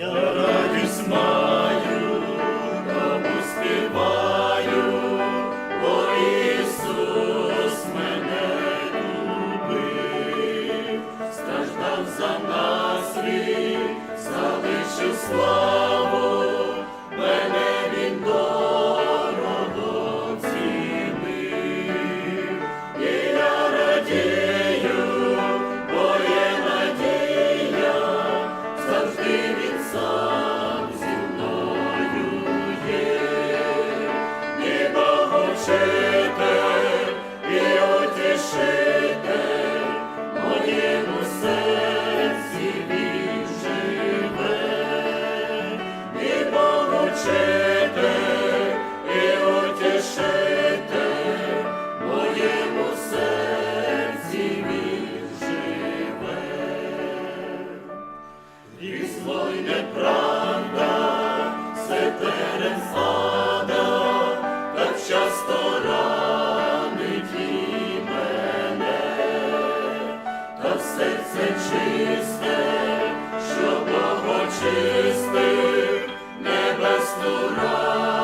Joe. серце чисте, що Богочистив небесну раду.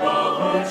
Богу,